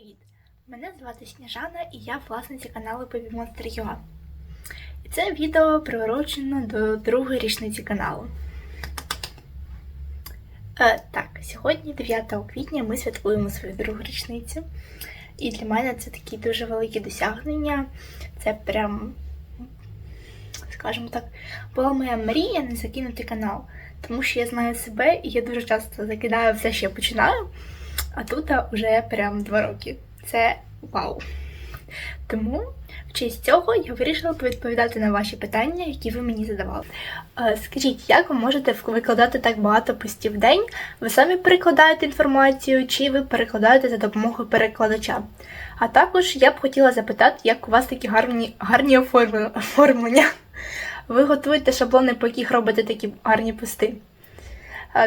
Привіт! Мене звати Сніжана і я власниця каналу Monster UA. І це відео приурочено до другої річниці каналу. Е, так, сьогодні, 9 квітня, ми святкуємо свою другу річницю. І для мене це такі дуже великі досягнення. Це прям, скажімо так, була моя мрія не закинути канал. Тому що я знаю себе і я дуже часто закидаю все, що я починаю. А тут вже прям два роки. Це вау. Тому в честь цього я вирішила повідповідати на ваші питання, які ви мені задавали. Е, Скажіть, як ви можете викладати так багато постів в день? Ви самі перекладаєте інформацію, чи ви перекладаєте за допомогою перекладача? А також я б хотіла запитати, як у вас такі гарні, гарні оформлення. Ви готуєте шаблони, по яких робите такі гарні пости?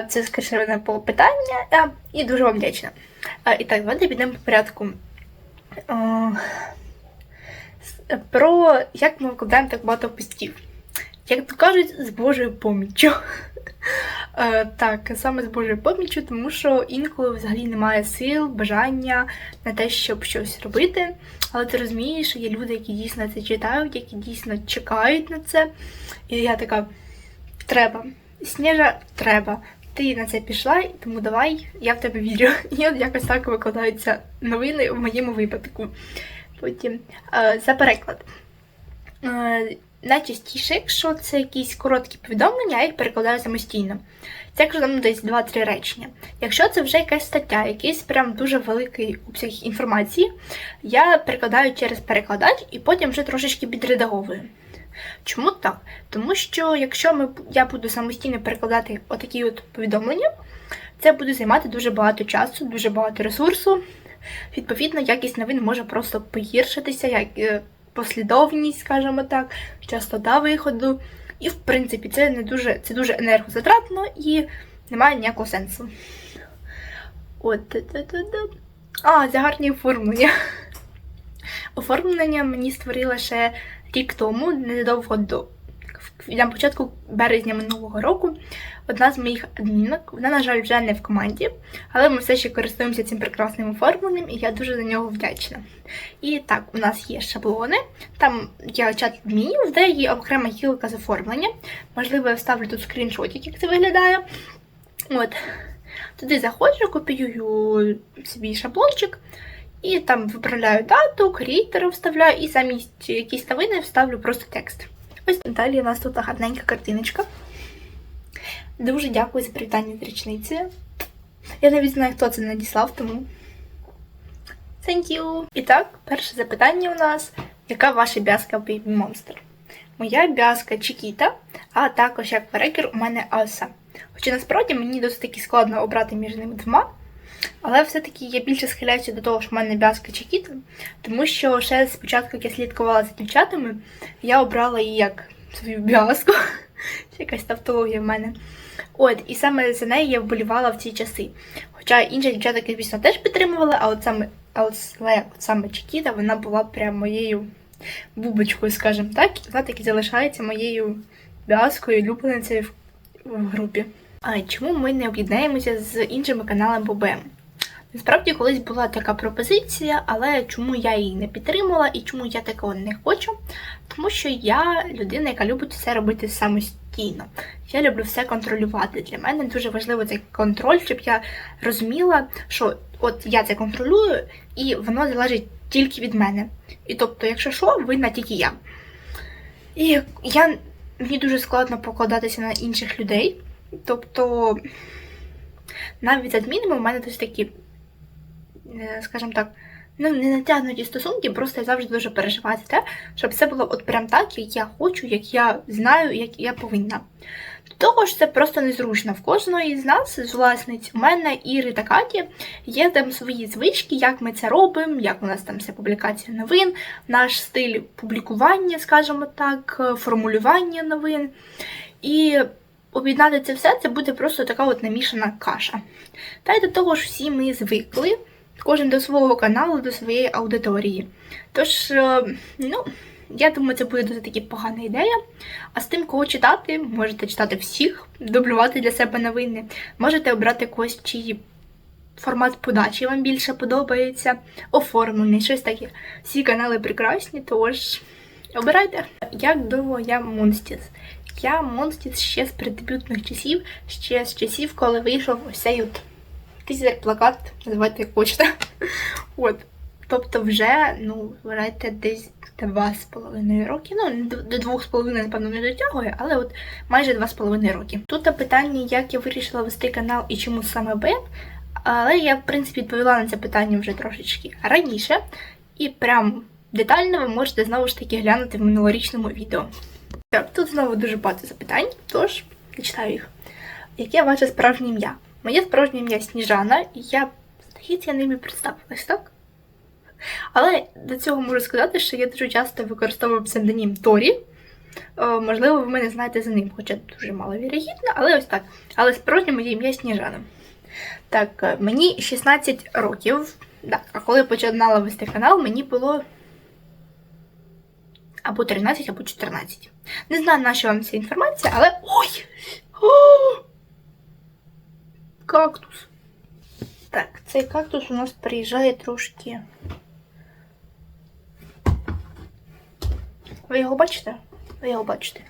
Це скажене по питання е, і дуже вам вдячна. І так, давайте підемо по порядку. Про як ми викладаємо так багато постів. Як то кажуть, з Божою поміччю. Так, саме з Божою поміччю, тому що інколи взагалі немає сил, бажання на те, щоб щось робити. Але ти розумієш, що є люди, які дійсно це читають, які дійсно чекають на це. І я така: треба. Сніжа, треба. Ти на це пішла, тому давай, я в тебе вірю. І от якось так викладаються новини в моєму випадку. Потім е, за переклад. Е, найчастіше, якщо це якісь короткі повідомлення, я їх перекладаю самостійно. Це якщо там десь 2-3 речення. Якщо це вже якась стаття, якийсь прям дуже великий обсяг інформації, я перекладаю через перекладач і потім вже трошечки підредаговую. Чому так? Тому що якщо ми, я буду самостійно перекладати отакі от повідомлення, це буде займати дуже багато часу, дуже багато ресурсу. Відповідно, якість новин може просто погіршитися, як е, послідовність, скажімо так, частота виходу. І, в принципі, це не дуже, це дуже енергозатратно і немає ніякого сенсу. От, та-та-та-та. А, це гарні оформлення. Оформлення мені створила ще рік тому, незадовго до на початку березня минулого року. Одна з моїх адмінок, вона, на жаль, вже не в команді, але ми все ще користуємося цим прекрасним оформленням, і я дуже за нього вдячна. І так, у нас є шаблони, там є чат адмінів, де є окрема гілка з оформлення. Можливо, я вставлю тут скріншотик, як це виглядає. От. Туди заходжу, копіюю собі шаблончик, і там виправляю дату, creator вставляю, і замість якісь новини вставлю просто текст. Ось далі у нас тут гарненька картиночка. Дуже дякую за привітання з річницею. Я навіть знаю, хто це надіслав, тому. Thank you! І так, перше запитання у нас: яка ваша бязка Baby Monster? Моя бязка Чікіта, а також як перекер у мене Аса. Хоча насправді мені досить таки складно обрати між ними двома. Але все-таки я більше схиляюся до того, що в мене бязка Чікіта, тому що ще спочатку, як я слідкувала за дівчатами, я обрала її як свою бязку. Якась тавтологія в мене. От, і саме за неї я вболівала в ці часи. Хоча інші дівчата, звісно, теж підтримували, а от саме, а от, але от саме Чікіта, вона була прям моєю бубочкою, скажімо так, і вона таки залишається моєю бязкою, улюбленицею в, в групі. А чому ми не об'єднаємося з іншими каналами БМ? Насправді колись була така пропозиція, але чому я її не підтримала і чому я такого не хочу? Тому що я людина, яка любить все робити самостійно. Я люблю все контролювати. Для мене дуже важливо цей контроль, щоб я розуміла, що от я це контролюю, і воно залежить тільки від мене. І тобто, якщо що, винна тільки я. І я мені дуже складно покладатися на інших людей. Тобто, навіть адмінами у мене досить такі, скажімо так, ну, не натягнуті стосунки, просто я завжди дуже переживаю за те, щоб все було от прям так, як я хочу, як я знаю, як я повинна. До того ж, це просто незручно. В кожної з нас, з власниць, у мене Іри та Каті, є там свої звички, як ми це робимо, як у нас там вся публікація новин, наш стиль публікування, скажімо так, формулювання новин. І об'єднати це все, це буде просто така от намішана каша. Та й до того ж, всі ми звикли, кожен до свого каналу, до своєї аудиторії. Тож, е, ну, я думаю, це буде досить таки погана ідея. А з тим, кого читати, можете читати всіх, дублювати для себе новини, можете обрати когось, чиї формат подачі вам більше подобається, оформлений, щось таке. Всі канали прекрасні, тож обирайте. Як довго я Монстіс? Я Монстіс ще з преддебютних часів, ще з часів, коли вийшов ось цей от тизер, плакат, називайте як хочете. От. Тобто вже, ну, вважайте, десь два з половиною роки. Ну, до двох з половиною, напевно, не дотягує, але от майже два з половиною роки. Тут питання, як я вирішила вести канал і чому саме Бен. Але я, в принципі, відповіла на це питання вже трошечки раніше. І прям детально ви можете знову ж таки глянути в минулорічному відео. Так, тут знову дуже багато запитань, тож зачитаю їх. Яке ваше справжнє ім'я? Моє справжнє ім'я Сніжана, і я, здається, я ними представилась, так? Але до цього можу сказати, що я дуже часто використовую псевдонім Торі. Е, можливо, ви мене знаєте за ним, хоча дуже мало вірогідно, але ось так. Але справжнє моє ім'я Сніжана. Так, е, мені 16 років. Так, а коли я починала вести канал, мені було або 13, або 14. Не знаю, на що вам ця інформація, але. Ой! О! Кактус. Так, цей кактус у нас приїжджає трошки. Ви його бачите? Ви його бачите.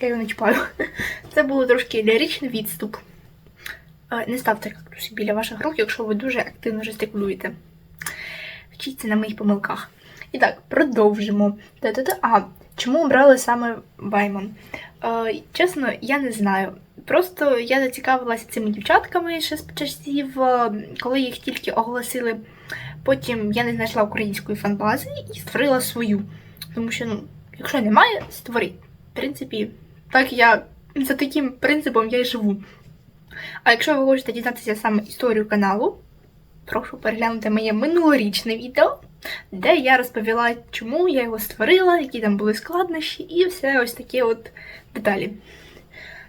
Я його не чіпаю. Це було трошки ліричний відступ. Не ставте кактуси біля ваших рук, якщо ви дуже активно жестикулюєте. Вчіться на моїх помилках. І так, продовжимо. А, чому обрали саме Ваймон? Е, чесно, я не знаю. Просто я зацікавилася цими дівчатками ще з часів, е, коли їх тільки оголосили. Потім я не знайшла української фанбази і створила свою. Тому що, ну, якщо немає, створи. В принципі, так я за таким принципом я й живу. А якщо ви хочете дізнатися саме історію каналу, прошу переглянути моє минулорічне відео, де я розповіла, чому я його створила, які там були складнощі, і все ось такі от деталі.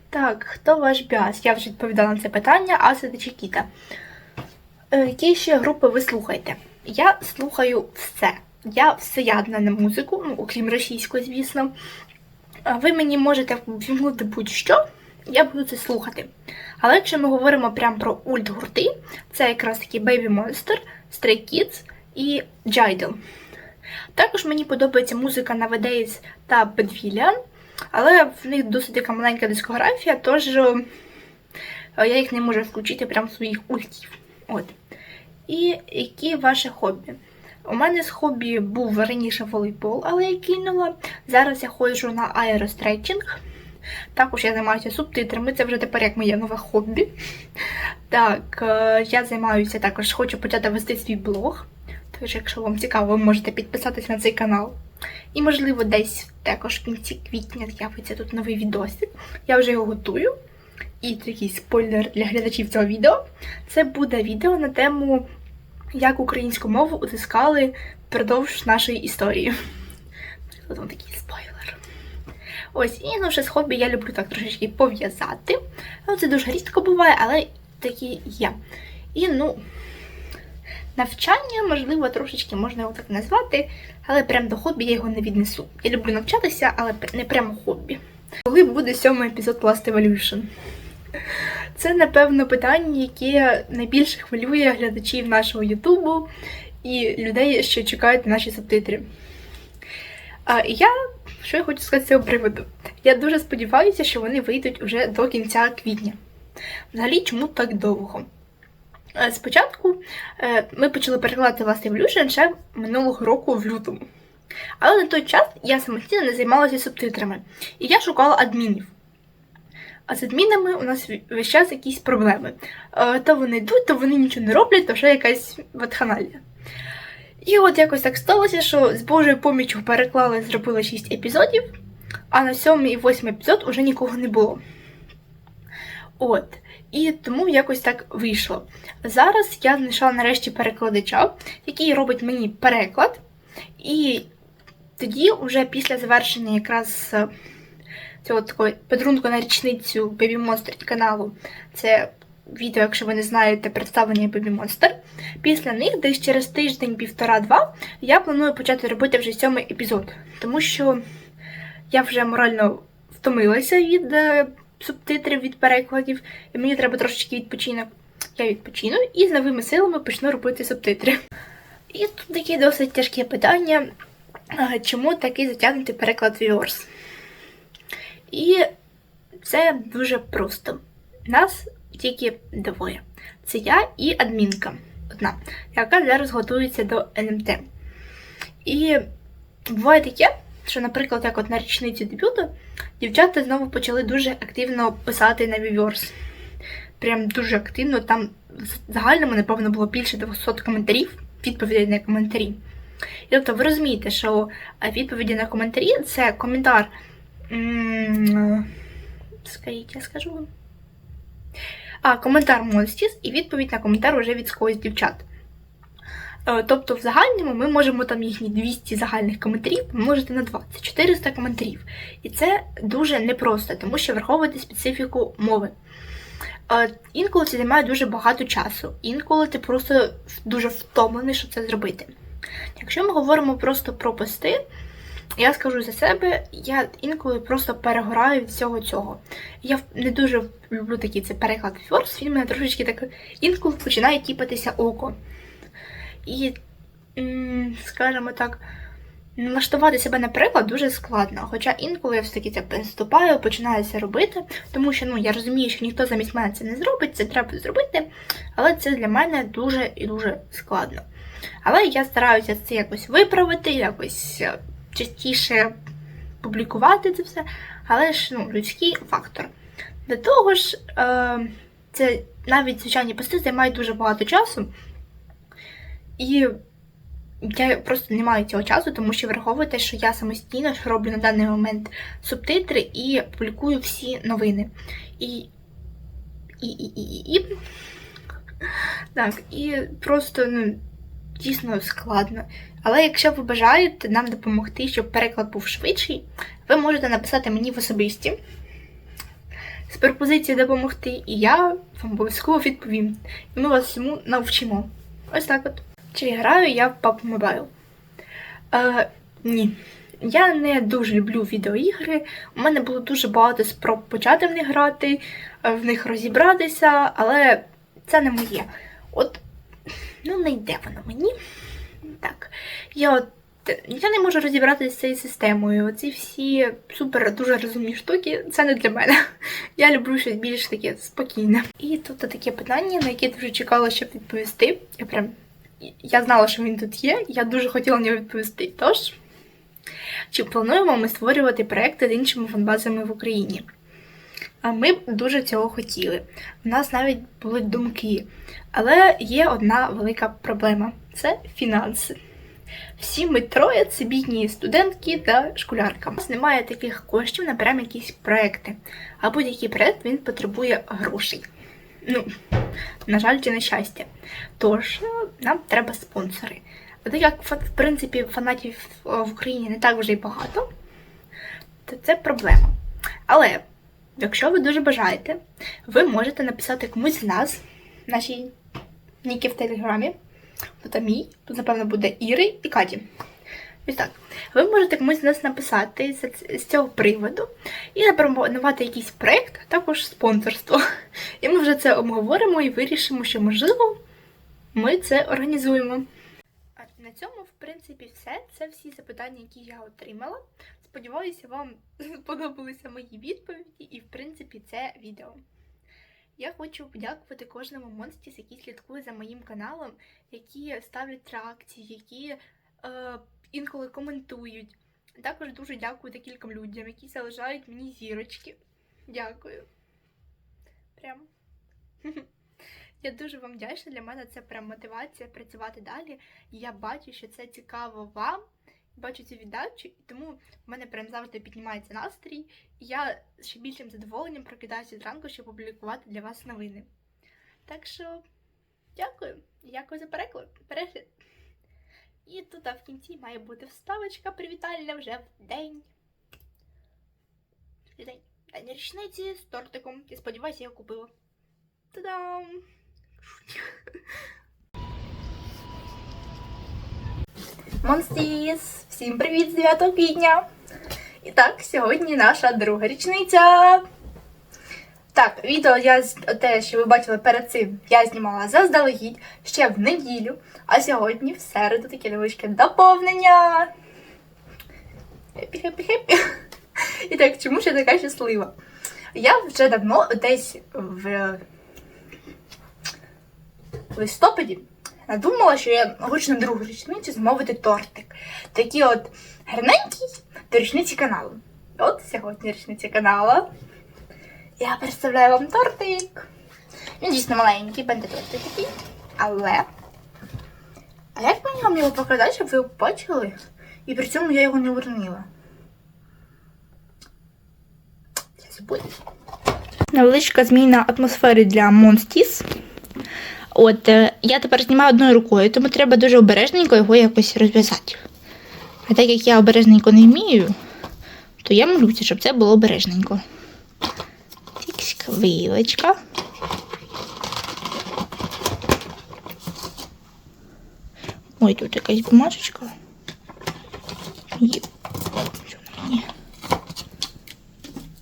Так, хто ваш біас? Я вже відповідала на це питання, а це Чекіта. Е, Які ще групи ви слухаєте? Я слухаю все. Я всеядна на музику, ну, окрім російської, звісно. Ви мені можете вімкнути будь-що, я буду це слухати. Але якщо ми говоримо прямо про ульт-гурти, це якраз таки Baby Monster, Stray Kids і Jidal. Також мені подобається музика Nowadays та Bedvillian, але в них досить така маленька дискографія, тож е, я їх не можу включити прямо в своїх ультів. От. І які ваші хобі? У мене з хобі був раніше волейбол, але я кинула. Зараз я ходжу на аеростретчинг. Також я займаюся субтитрами, це вже тепер як моє нове хобі. Так, е, я займаюся також, хочу почати вести свій блог. Тож, якщо вам цікаво, ви можете підписатись на цей канал. І, можливо, десь також в кінці квітня з'явиться тут новий відосик. Я вже його готую. І такий спойлер для глядачів цього відео. Це буде відео на тему, як українську мову утискали впродовж нашої історії. Вам такий спойлер. Ось, і ну, ще з хобі я люблю так трошечки пов'язати. Це дуже рідко буває, але такі є. І, ну, навчання, можливо, трошечки можна його так назвати, але прям до хобі я його не віднесу. Я люблю навчатися, але не прямо хобі. Коли буде сьомий епізод Last Evolution? Це, напевно, питання, яке найбільше хвилює глядачів нашого Ютубу і людей, що чекають на наші субтитри. А я що я хочу сказати з цього приводу? Я дуже сподіваюся, що вони вийдуть уже до кінця квітня. Взагалі, чому так довго? Е, Спочатку е, ми почали перекладати Last Evolution ще минулого року в лютому. Але на той час я самостійно не займалася субтитрами. І я шукала адмінів. А з адмінами у нас весь час якісь проблеми. Е, То вони йдуть, то вони нічого не роблять, то вже якась ватханалія. І от якось так сталося, що з Божою поміччю переклали, зробили 6 епізодів, а на 7 і 8 епізод уже нікого не було. От. І тому якось так вийшло. Зараз я знайшла нарешті перекладача, який робить мені переклад. І тоді, вже після завершення якраз е, цього такого подарунку на річницю Baby Monster каналу, це відео, якщо ви не знаєте, представлення Baby Monster. Після них, десь через тиждень, півтора-два, я планую почати робити вже сьомий епізод. Тому що я вже морально втомилася від е, субтитрів, від перекладів, і мені треба трошечки відпочинок. я відпочину і з новими силами почну робити субтитри. І тут таке досить тяжке питання, чому такий затягнутий переклад Viewers? І це дуже просто. Нас тільки двоє. Це я і адмінка одна, яка зараз готується до НМТ. І буває таке, що, наприклад, як от на річниці дебюту, дівчата знову почали дуже активно писати на Viewers. Прям дуже активно. Там в загальному, напевно, було більше 200 коментарів, відповідей на коментарі. І тобто ви розумієте, що е, відповіді на коментарі це коментар. Скажіть, я скажу вам. А, коментар Монстіс і відповідь на коментар уже від когось дівчат. Е, Тобто, в загальному ми можемо там їхні 200 загальних коментарів помножити на 20, 400 коментарів. І це дуже непросто, тому що враховувати специфіку мови. Е, Інколи це займає дуже багато часу, інколи ти просто дуже втомлений, щоб це зробити. Якщо ми говоримо просто про пости, я скажу за себе, я інколи просто перегораю від всього цього. Я не дуже люблю такий це переклад Фьорс, він мене трошечки так інколи починає тіпатися око. І, скажімо так, налаштувати себе на переклад дуже складно. Хоча інколи я все-таки це приступаю, починаю це робити, тому що ну, я розумію, що ніхто замість мене це не зробить, це треба зробити, але це для мене дуже і дуже складно. Але я стараюся це якось виправити, якось е, частіше публікувати це все, але ж ну, людський фактор. До того ж, е, це навіть звичайні пости займають дуже багато часу. І я просто не маю цього часу, тому що враховуйте, що я самостійно роблю на даний момент субтитри і публікую всі новини. І. І. І. і, і. Так, і просто, ну, дійсно складно. Але якщо ви бажаєте нам допомогти, щоб переклад був швидший, ви можете написати мені в особисті з пропозицією допомогти, і я вам обов'язково відповім. І ми вас всьому навчимо. Ось так от. Чи граю я в PUBG Mobile? Е, ні. Я не дуже люблю відеоігри. У мене було дуже багато спроб почати в них грати, е, в них розібратися, але це не моє. От, ну, не йде воно мені. Так. Я от я не можу розібратися з цією системою. Оці всі супер дуже розумні штуки, це не для мене. Я люблю щось більш таке спокійне. І тут таке питання, на яке дуже чекала, щоб відповісти. Я прям я знала, що він тут є, я дуже хотіла на нього відповісти. Тож, чи плануємо ми створювати проекти з іншими фанбазами в Україні? А Ми б дуже цього хотіли. У нас навіть були думки. Але є одна велика проблема це фінанси. Всі ми троє це бідні студентки та школярка. У нас немає таких коштів на прям якісь проекти. А будь-який проект він потребує грошей. Ну, на жаль, чи на щастя. Тож, е, нам треба спонсори. А так як, в принципі, фанатів е, в Україні не так вже й багато, то це проблема. Але, якщо ви дуже бажаєте, ви можете написати комусь з нас, нашій ніки в Телеграмі. Тут мій, тут, напевно, буде Іри і Каті. Ось так. Ви можете комусь з нас написати з, з цього приводу і запропонувати якийсь проєкт, а також спонсорство. І ми вже це обговоримо і вирішимо, що, можливо, ми це організуємо. А на цьому, в принципі, все. Це всі запитання, які я отримала. Сподіваюся, вам сподобалися мої відповіді і, в принципі, це відео. Я хочу подякувати кожному монстрі, який слідкує за моїм каналом, які ставлять реакції, які е, інколи коментують. Також дуже дякую декільком людям, які залишають мені зірочки. Дякую. Прям. Я дуже вам вдячна. Для мене це прям мотивація працювати далі. Я бачу, що це цікаво вам. Бачу цю віддачу, і тому в мене прям завжди піднімається настрій. І я ще більшим задоволенням прокидаюся зранку, щоб публікувати для вас новини. Так що, дякую. Дякую за переклад. перегляд. І тут в кінці має бути вставочка привітальна вже в день. День. День річниці з тортиком. І сподіваюся, я купила. Та-дам! Монстіс! Всім привіт з 9 квітня! І так, сьогодні наша друга річниця. Так, відео я те, що ви бачили перед цим, я знімала заздалегідь ще в неділю, а сьогодні в середу таке невеличке доповнення. Хеппі-хеппі-хеппі. І так, чому ж я така щаслива? Я вже давно десь в листопаді надумала, що я хочу на другу річницю замовити тортик. Такий от гарненький до річниці каналу. От сьогодні річниця каналу. Я представляю вам тортик. Він дійсно маленький, бендетортик такий. Але. А як мені вам його показати, щоб ви його бачили? І при цьому я його не забуду. Невеличка зміна атмосфери для Монстіс. От е, я тепер знімаю одною рукою, тому треба дуже обережненько його якось розв'язати. А так як я обережненько не вмію, то я молюся, щоб це було обережненько. Тікська вилочка. Ой, тут якась бумажечка. Є. Що на мені?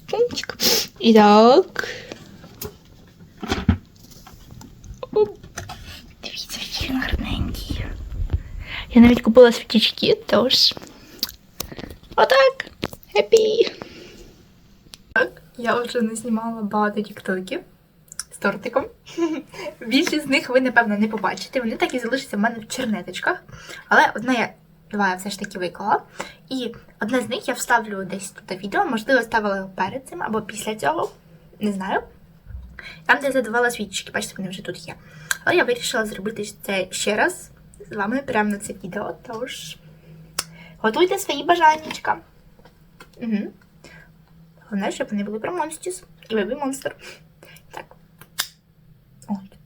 Пунктик. І так. Оп. Дивіться, який він гарненький. Я навіть купила свічки, тож. Отак. Хеппі. Я вже не знімала багато тіктоків з тортиком. Більшість з них ви, напевно, не побачите. Вони так і залишаться в мене в чернеточках. Але одне я два я все ж таки виклала. І одне з них я вставлю десь тут відео, можливо, ставила його перед цим або після цього. Не знаю. Там, де я задавала свічки, бачите, вони вже тут є. Але я вирішила зробити це ще раз з вами прямо на це відео. Тож готуйте свої бажаннячка. Угу. Головне, щоб вони були про Монстіс і Бебі Монстр. Так. От.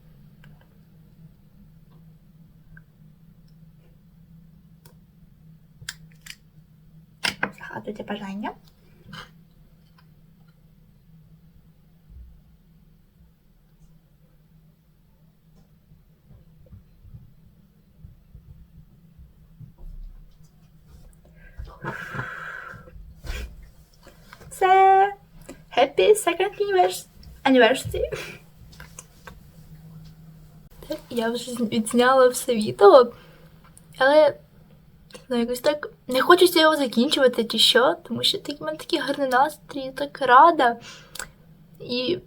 Загадуйте бажання. Це Happy Second Anniversary. Так, я вже відзняла все відео, але ну, якось так не хочеться його закінчувати чи що, тому що такий в мене такий гарний настрій, я так рада. І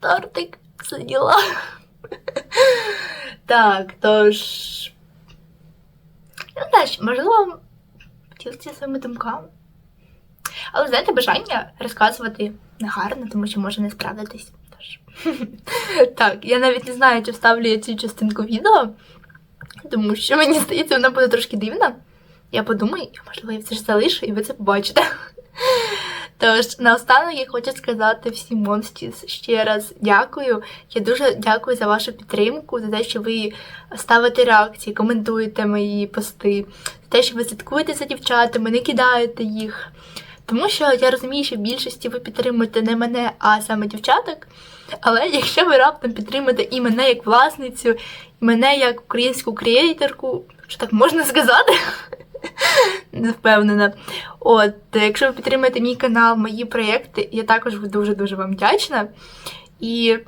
тортик все діла. Так, тож. Не знаю, можливо, поділитися своїми думками. Але знаєте, бажання розказувати не гарно, тому що може не справитись. Тож. Так, я навіть не знаю, чи вставлю я цю частинку відео, тому що мені здається, вона буде трошки дивна. Я подумаю, можливо, я все ж залишу, і ви це побачите. Тож, наостанок я хочу сказати всім монстіс ще раз дякую. Я дуже дякую за вашу підтримку, за те, що ви ставите реакції, коментуєте мої пости, за те, що ви слідкуєте за дівчатами, не кидаєте їх. Тому що я розумію, що в більшості ви підтримуєте не мене, а саме дівчаток. Але якщо ви раптом підтримуєте і мене як власницю, і мене як українську креаторку, що так можна сказати? Не впевнена. От, якщо ви підтримуєте мій канал, мої проєкти, я також дуже-дуже вам вдячна. І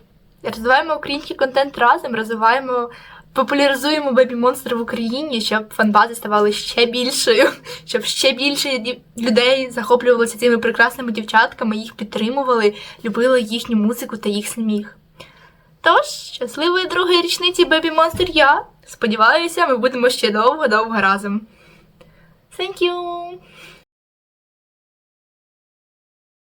розвиваємо український контент разом, розвиваємо, популяризуємо бебі монстр в Україні, щоб фанбази ставали ще більшою, щоб ще більше людей захоплювалося цими прекрасними дівчатками, їх підтримували, любили їхню музику та їх сміх. Тож, щасливої другої річниці Бебі Монстр я. Сподіваюся, ми будемо ще довго-довго разом. Thank you!